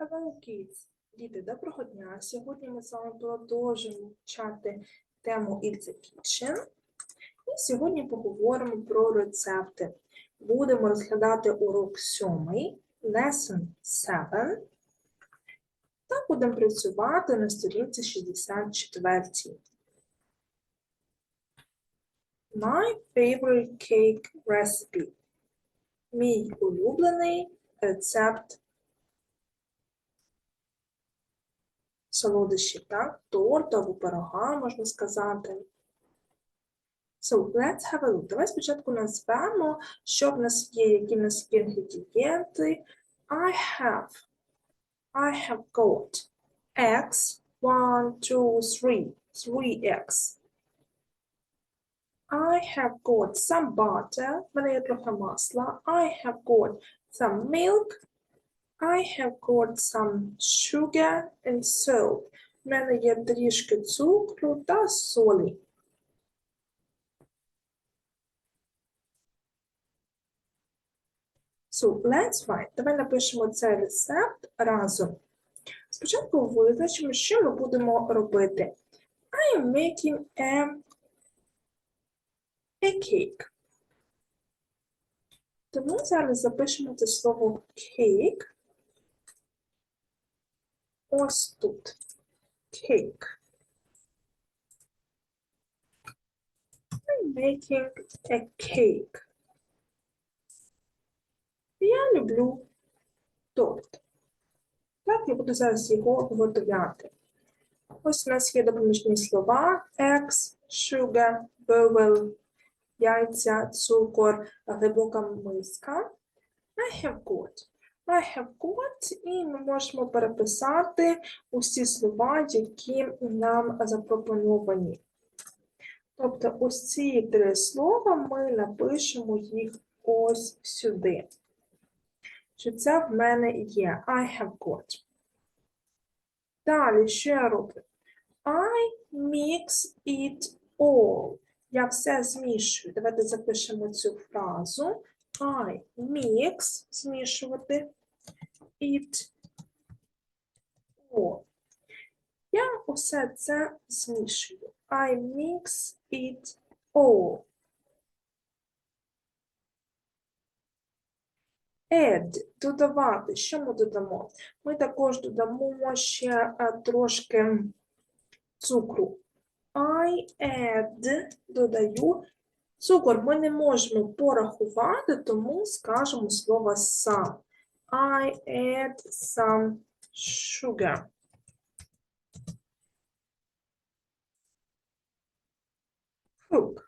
Hello, kids! Діти, доброго дня! Сьогодні ми з вами продовжуємо вивчати тему It's a Kitchen. І сьогодні поговоримо про рецепти. Будемо розглядати урок 7, Lesson 7. Та будемо працювати на сторінці 64. My favorite cake recipe. Мій улюблений рецепт солодощі, так? Торту або пирога, можна сказати. So, let's have a look. Давай спочатку назвемо, що в нас є, які в нас інгредієнти. I have. I have got eggs. One, two, three. Three eggs. I have got some butter. В мене є трохи масла. I have got some milk. I have got some sugar and salt. В мене є трішки цукру та солі. So, let's write. Давай напишемо цей рецепт разом. Спочатку визначимо, що ми будемо робити. I am making a, a cake. Тому зараз запишемо це слово cake. Ось тут. Cake. I'm making a cake. Я люблю торт. Так, я буду зараз його готувати. Ось у нас є допоміжні слова eggs, sugar, bowl, яйця, цукор, глибока миска. I have got. I have got, і ми можемо переписати усі слова, які нам запропоновані. Тобто ось ці три слова ми напишемо їх ось сюди. Що це в мене є I have got. Далі, що я роблю? I mix it all. Я все змішую. Давайте запишемо цю фразу. I mix змішувати it all. Я усе це змішую. I mix it all. Add – додавати. Що ми додамо? Ми також додамо ще е, трошки цукру. I add – додаю Цукор ми не можемо порахувати, тому скажемо слово some. I add some sugar. Cook.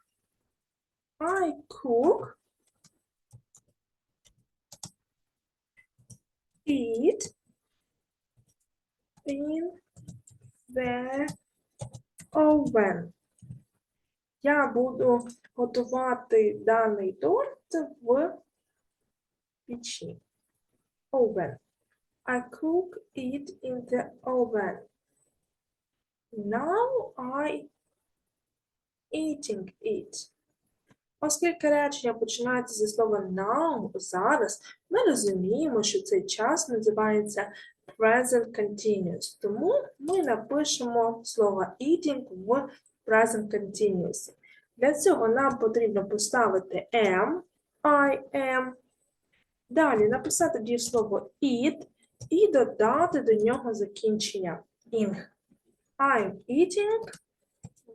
I cook. Eat in the oven. Я буду готувати даний торт в печі. Oven. I cook it in the oven. Now I eating it. Оскільки речення починається зі слова now, зараз, ми розуміємо, що цей час називається present continuous. Тому ми напишемо слово eating в present continuous. Для цього нам потрібно поставити am, I am. Далі написати дієслово eat і додати до нього закінчення ing. I'm eating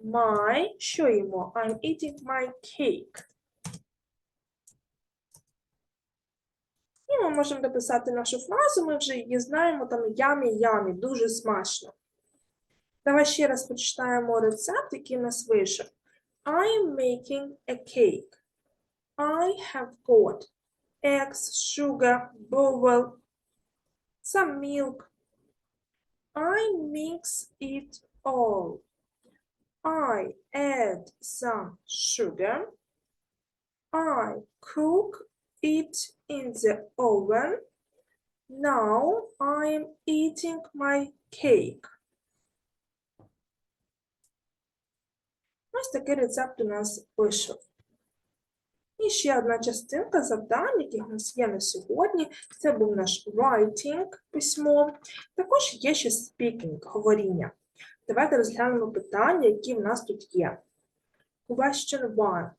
my, що їмо? I'm eating my cake. І ми можемо дописати нашу фразу, ми вже її знаємо, там ямі-ямі, дуже смачно. Давай ще раз почитаємо рецепт, який у нас вийшов. I am making a cake. I have got eggs, sugar, bowl, some milk. I mix it all. I add some sugar. I cook it in the oven. Now I'm eating my cake. Ось такий рецепт у нас вийшов. І ще одна частинка завдань, які в нас є на сьогодні. Це був наш writing письмо. Також є ще speaking, говоріння. Давайте розглянемо питання, які в нас тут є. Question 1.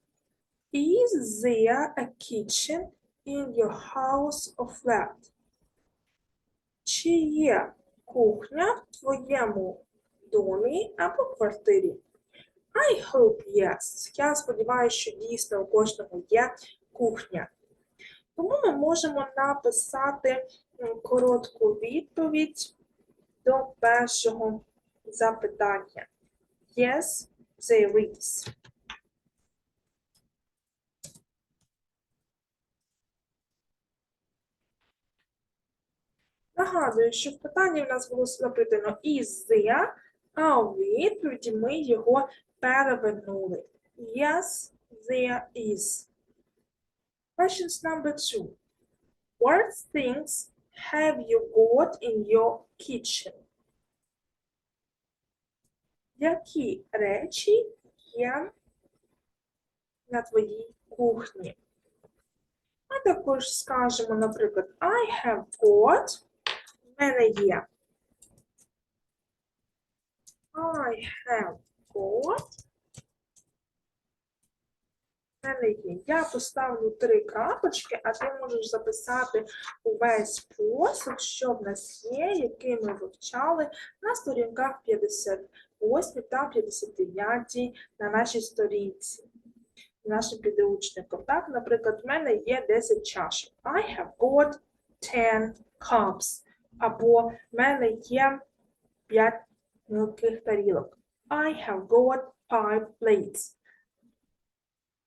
Is there a kitchen in your house or flat? Чи є кухня в твоєму домі або квартирі? I hope yes. Я сподіваюся, що дійсно у кожного є кухня. Тому ми можемо написати коротку відповідь до першого запитання. Yes, there is. Нагадую, що в питанні в нас було запитано is there, а у відповіді ми його перевернули. Yes, there is. Questions number two. What things have you got in your kitchen? Які речі є на твоїй кухні? А також скажемо, наприклад, I have got, в мене є. I have є. Я поставлю три крапочки, а ти можеш записати увесь посуд, що в нас є, який ми вивчали на сторінках 58 та 59 на нашій сторінці. Нашим підручником. Так, наприклад, в мене є 10 чашок. I have got 10 cups. Або в мене є 5 мілких тарілок. I have got five plates.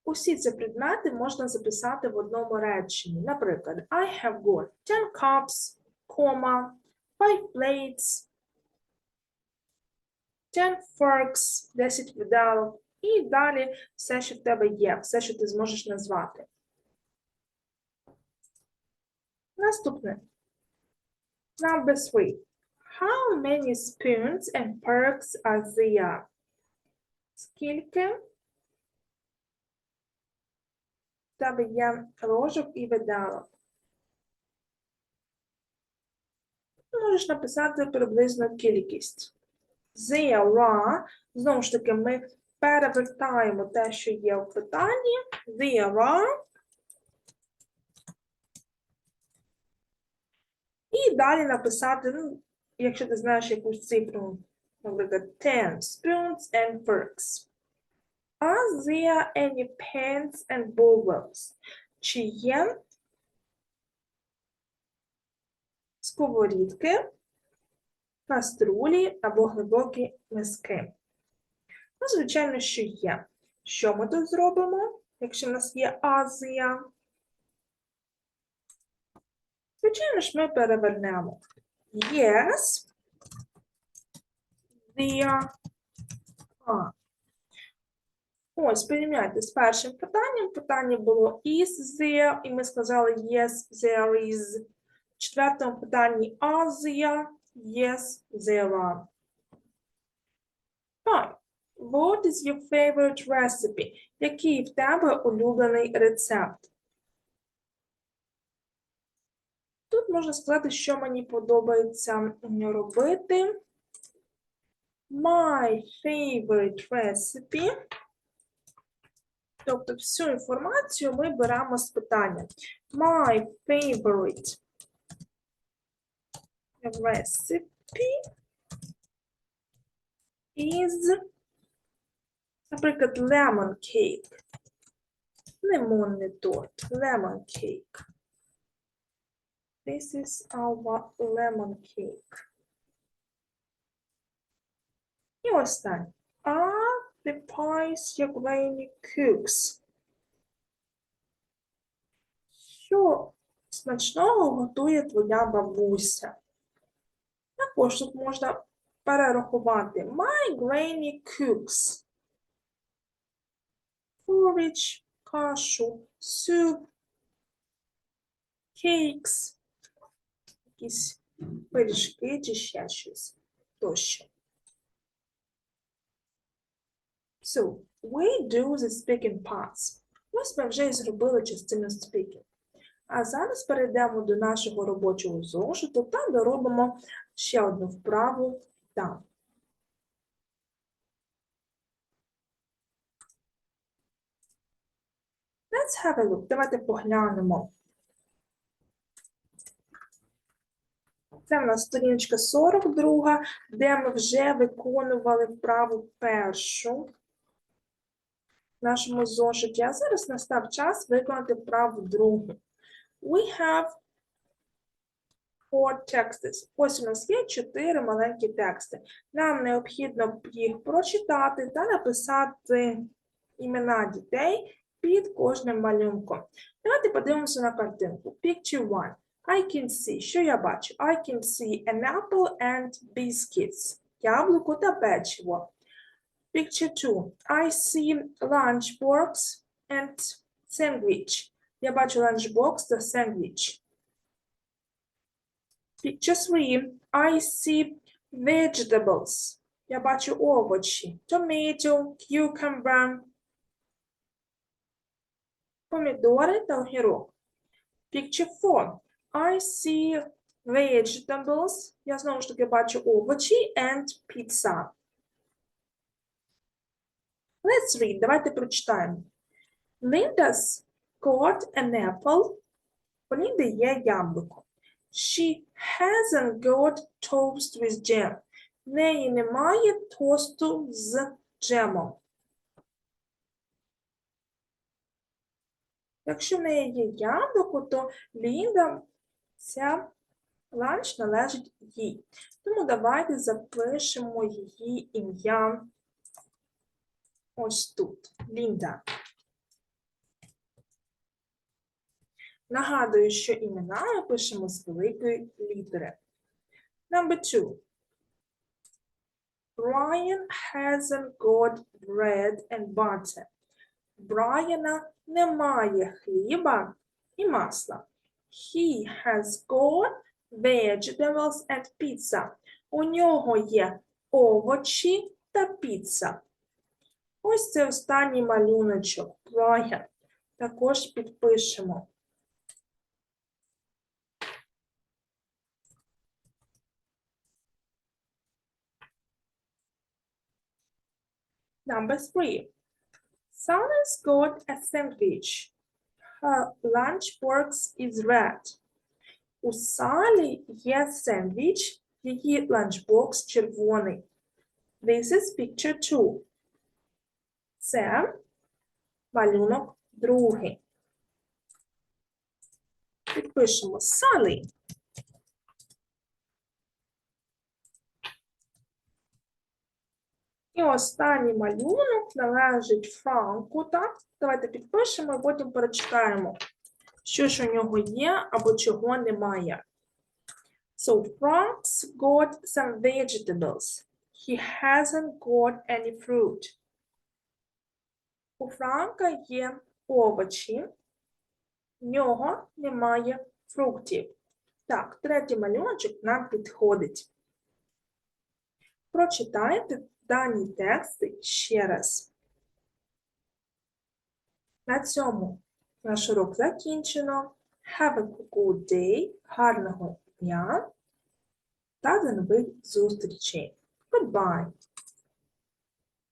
Усі ці предмети можна записати в одному реченні. Наприклад, I have got 10 cups, comma, 5 plates, 10 forks, 10 видалок. І далі все, що в тебе є, все, що ти зможеш назвати. Наступне. Number three. How many spoons and forks are there? Скільки тебе є ложок і видалок? Можеш написати приблизно кількість. There are, знову ж таки, ми перевертаємо те, що є в питанні. There. І далі написати, ну, якщо ти знаєш якусь цифру, наприклад, 10 spoons and forks. Are there any pans and bowls? Чи є сковорідки, каструлі або глибокі миски? Ну, звичайно, що є. Що ми тут зробимо, якщо в нас є Азія? Звичайно ж, ми перевернемо. Yes, there are. Ось, порівняйте з першим питанням. Питання було is there, і ми сказали yes, there is. В четвертому питанні are there, yes, there are. Five. What is your favorite recipe? Який в тебе улюблений рецепт? Тут можна сказати, що мені подобається робити. My favorite recipe. Тобто всю інформацію ми беремо з питання. My favorite recipe is, наприклад, lemon cake. Лимонний торт. Lemon cake. This is our lemon cake. І останнє. Are the pies your granny cooks? Що смачного готує твоя бабуся? Також тут можна перерахувати. My granny cooks. Porridge, кашу, soup, cakes, якісь пиріжки чи ще щось тощо. So, we do the speaking parts. Ось ми вже і зробили частину speaking. А зараз перейдемо до нашого робочого зошиту та доробимо ще одну вправу там. Let's have a look. Давайте поглянемо. Це в нас сторіночка 42, де ми вже виконували вправу першу в нашому зошиті. А зараз настав час виконати вправу другу. We have four texts. Ось у нас є чотири маленькі тексти. Нам необхідно їх прочитати та написати імена дітей під кожним малюнком. Давайте подивимося на картинку. Picture 1. I can see. Що я бачу? I can see an apple and biscuits. Яблуко та печиво. Picture 2. I see lunchbox and sandwich. Я бачу lunchbox та sandwich. Picture 3. I see vegetables. Я бачу овочі. Tomato, cucumber, помідори та огірок. Picture 4. I see vegetables. Я знову ж таки бачу овочі and pizza. Let's read. Давайте прочитаємо. Linda's got an apple. У Лінди є яблуко. She hasn't got toast with jam. В неї немає тосту з джемом. Якщо в неї є яблуко, то Лінда ця ланч належить їй. Тому давайте запишемо її ім'я ось тут. Лінда. Нагадую, що імена ми пишемо з великої літери. Number two. Brian hasn't got bread and butter. Брайана немає хліба і масла. He has got vegetables and pizza. У нього є овочі та піца. Ось це останній малюночок. Брайан. Також підпишемо. Number three. Sally's got a sandwich. Her lunchbox is red. У Салі є сендвіч, її ланчбокс червоний. This is picture two. Це малюнок другий. Підпишемо Салі. І останній малюнок належить Франку, так? Давайте підпишемо і потім перечитаємо, що ж у нього є або чого немає. So Frank's got some vegetables. He hasn't got any fruit. У Франка є овочі, в нього немає фруктів. Так, третій малюночок нам підходить. Прочитайте дані тексти ще раз. На цьому наш урок закінчено. Have a good day, гарного дня та до нових зустрічей. Goodbye!